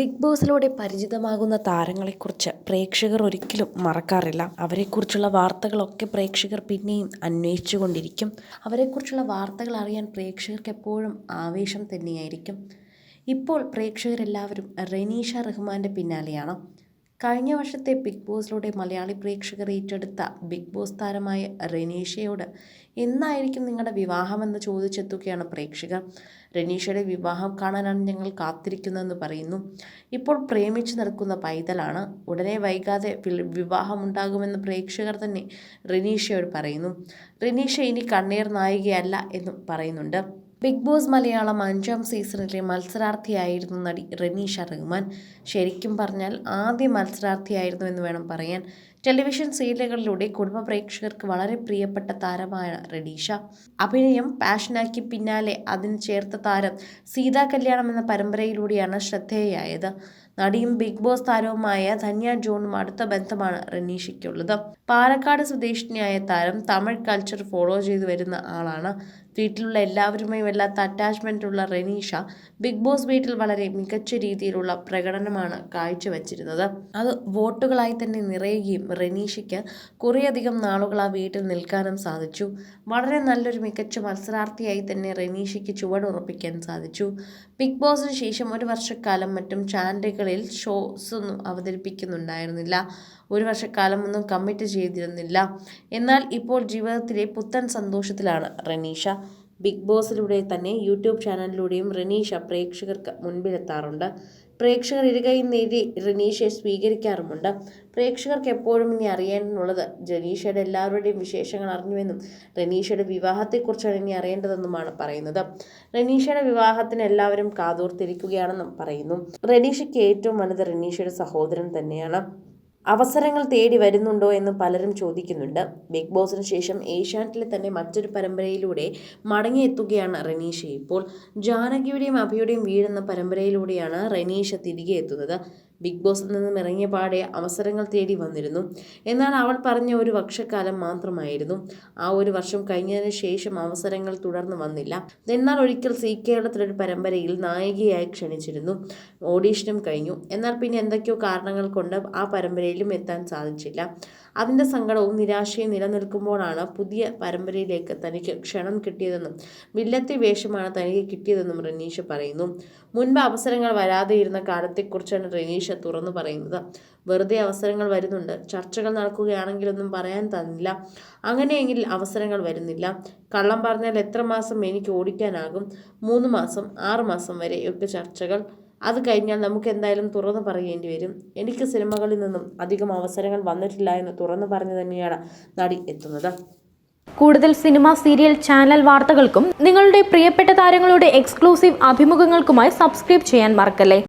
Big ബോസിലൂടെ പരിചിതമാകുന്ന താരങ്ങളെക്കുറിച്ച് പ്രേക്ഷകർ ഒരിക്കലും മറക്കാറില്ല. അവരെക്കുറിച്ചുള്ള വാർത്തകളൊക്കെ പ്രേക്ഷകർ പിന്നെയും അന്വേഷിച്ചു കൊണ്ടിരിക്കും അവരെക്കുറിച്ചുള്ള വാർത്തകൾ അറിയാൻ പ്രേക്ഷകർക്ക് എപ്പോഴും ആവേശം തന്നെയായിരിക്കും. ഇപ്പോൾ പ്രേക്ഷകരെല്ലാവരും റെനീഷ റഹ്മാന്റെ പിന്നാലെയാണ്. കഴിഞ്ഞ വർഷത്തെ ബിഗ് ബോസിലൂടെ മലയാളി പ്രേക്ഷകർ ഏറ്റെടുത്ത ബിഗ് ബോസ് താരമായ റെനീഷയോട് എന്നായിരിക്കും നിങ്ങളുടെ വിവാഹമെന്ന് ചോദിച്ചെത്തുകയാണ് പ്രേക്ഷകർ. റെനീഷയുടെ വിവാഹം കാണാനാണ് ഞങ്ങൾ കാത്തിരിക്കുന്നതെന്ന് പറയുന്നു. ഇപ്പോൾ പ്രേമിച്ചു നിൽക്കുന്ന പൈതലാണ്. ഉടനെ വൈകാതെ വിവാഹമുണ്ടാകുമെന്ന് പ്രേക്ഷകർ തന്നെ റെനീഷയോട് പറയുന്നു. റെനീഷ ഇനി കണ്ണീർ നായികയല്ല എന്നും പറയുന്നുണ്ട്. ബിഗ് ബോസ് മലയാളം അഞ്ചാം സീസണിലെ മത്സരാർത്ഥിയായിരുന്നു നടി റനീഷ റഹ്മാൻ. ശരിക്കും പറഞ്ഞാൽ ആദ്യ മത്സരാർത്ഥിയായിരുന്നു എന്ന് വേണം പറയാൻ. ടെലിവിഷൻ സീരിയലുകളിലൂടെ കുടുംബ പ്രേക്ഷകർക്ക് വളരെ പ്രിയപ്പെട്ട താരമാണ് റനീഷ. അഭിനയം പാഷനാക്കി പിന്നാലെ അതിന് ചേർത്ത താരം സീതാ കല്യാണം എന്ന പരമ്പരയിലൂടെയാണ് ശ്രദ്ധേയയായത്. നടിയും ബിഗ് ബോസ് താരവുമായ ധന്യ ജോണും അടുത്ത ബന്ധമാണ് റനീഷയ്ക്കുള്ളത്. പാലക്കാട് സ്വദേശിനിയായ താരം തമിഴ് കൾച്ചർ ഫോളോ ചെയ്തു വരുന്ന ആളാണ്. വീട്ടിലുള്ള എല്ലാവരുമായും വല്ലാത്ത അറ്റാച്ച്മെന്റ് ഉള്ള റനീഷ ബിഗ് ബോസ് വീട്ടിൽ വളരെ മികച്ച രീതിയിലുള്ള പ്രകടനമാണ് കാഴ്ചവെച്ചിരുന്നത്. അത് വോട്ടുകളായി തന്നെ നിറയുകയും റനീഷയ്ക്ക് കുറേയധികം നാളുകൾ ആ വീട്ടിൽ നിൽക്കാനും സാധിച്ചു. വളരെ നല്ലൊരു മികച്ച മത്സരാർത്ഥിയായി തന്നെ റനീഷയ്ക്ക് ചുവടുറപ്പിക്കാൻ സാധിച്ചു. ബിഗ് ബോസിന് ശേഷം ഒരു വർഷക്കാലം മറ്റും ചാനലുകളിൽ ഷോസ് ഒന്നും അവതരിപ്പിക്കുന്നുണ്ടായിരുന്നില്ല. ഒരു വർഷക്കാലമൊന്നും കമ്മിറ്റ് ചെയ്തിരുന്നില്ല. എന്നാൽ ഇപ്പോൾ ജീവിതത്തിലെ പുത്തൻ സന്തോഷത്തിലാണ് റനീഷ. ബിഗ് ബോസിലൂടെ തന്നെ യൂട്യൂബ് ചാനലിലൂടെയും റനീഷ പ്രേക്ഷകർക്ക് മുൻപിലെത്താറുണ്ട്. പ്രേക്ഷകർ ഇരുകൈ നേടി റനീഷയെ സ്വീകരിക്കാറുമുണ്ട്. പ്രേക്ഷകർക്ക് എപ്പോഴും ഇനി അറിയാനുള്ളത് ജനീഷയുടെ എല്ലാവരുടെയും വിശേഷങ്ങൾ അറിഞ്ഞുവെന്നും റനീഷയുടെ വിവാഹത്തെക്കുറിച്ചാണ് ഇനി അറിയേണ്ടതെന്നുമാണ് പറയുന്നത്. റനീഷയുടെ വിവാഹത്തിന് എല്ലാവരും കാതോർത്തിരിക്കുകയാണെന്നും പറയുന്നു. റനീഷയ്ക്ക് ഏറ്റവും വലുത് റനീഷയുടെ സഹോദരൻ തന്നെയാണ്. അവസരങ്ങൾ തേടി വരുന്നുണ്ടോ എന്ന് പലരും ചോദിക്കുന്നുണ്ട്. ബിഗ് ബോസിന് ശേഷം ഏഷ്യാനെറ്റിലെ തന്നെ മറ്റൊരു പരമ്പരയിലൂടെ മടങ്ങിയെത്തുകയാണ് റനീഷ. ഇപ്പോൾ ജാനകിയുടെയും അഭിയുടെയും വീടെന്ന പരമ്പരയിലൂടെയാണ് റനീഷ തിരികെ എത്തുന്നത്. ബിഗ് ബോസിൽ നിന്നും ഇറങ്ങിയ പാടെ അവസരങ്ങൾ തേടി വന്നിരുന്നു. എന്നാൽ അവൾ പറഞ്ഞ ഒരു വർഷക്കാലം മാത്രമായിരുന്നു. ആ ഒരു വർഷം കഴിഞ്ഞതിന് ശേഷം അവസരങ്ങൾ തുടർന്ന് വന്നില്ല. എന്നാൽ ഒരിക്കൽ സി കേരളത്തിലൊരു പരമ്പരയിൽ നായികയായി ക്ഷണിച്ചിരുന്നു. ഓഡീഷനും കഴിഞ്ഞു. എന്നാൽ പിന്നെ എന്തൊക്കെയോ കാരണങ്ങൾ കൊണ്ട് ആ പരമ്പരയിലും എത്താൻ സാധിച്ചില്ല. അതിന്റെ സങ്കടവും നിരാശയും നിലനിൽക്കുമ്പോഴാണ് പുതിയ പരമ്പരയിലേക്ക് തനിക്ക് ക്ഷണം കിട്ടിയതെന്നും വില്ലത്തി വേഷമാണ് തനിക്ക് കിട്ടിയതെന്നും റനീഷ പറയുന്നു. മുൻപ് അവസരങ്ങൾ വരാതെയിരുന്ന കാലത്തെക്കുറിച്ചാണ് റനീഷ തുറന്നു പറയുന്നത്. വെറുതെ അവസരങ്ങൾ വരുന്നുണ്ട്. ചർച്ചകൾ നടക്കുകയാണെങ്കിലൊന്നും പറയാൻ തന്നില്ല. അങ്ങനെയെങ്കിൽ അവസരങ്ങൾ വരുന്നില്ല. കള്ളം പറഞ്ഞാൽ എത്ര മാസം എനിക്ക് ഓടിക്കാനാകും? മൂന്ന് മാസം ആറ് മാസം വരെയൊക്കെ ചർച്ചകൾ അത് കഴിഞ്ഞാൽ നമുക്ക് എന്തായാലും തുറന്നു പറയേണ്ടി വരും. എനിക്ക് സിനിമകളിൽ നിന്നും അധികം അവസരങ്ങൾ വന്നിട്ടില്ല എന്ന് തുറന്നു പറഞ്ഞു തന്നെയാണ് നടി എത്തുന്നത്. കൂടുതൽ സിനിമ സീരിയൽ ചാനൽ വാർത്തകൾക്കും നിങ്ങളുടെ പ്രിയപ്പെട്ട താരങ്ങളുടെ എക്സ്ക്ലൂസീവ് അഭിമുഖങ്ങൾക്കുമായി സബ്സ്ക്രൈബ് ചെയ്യാൻ മറക്കല്ലേ?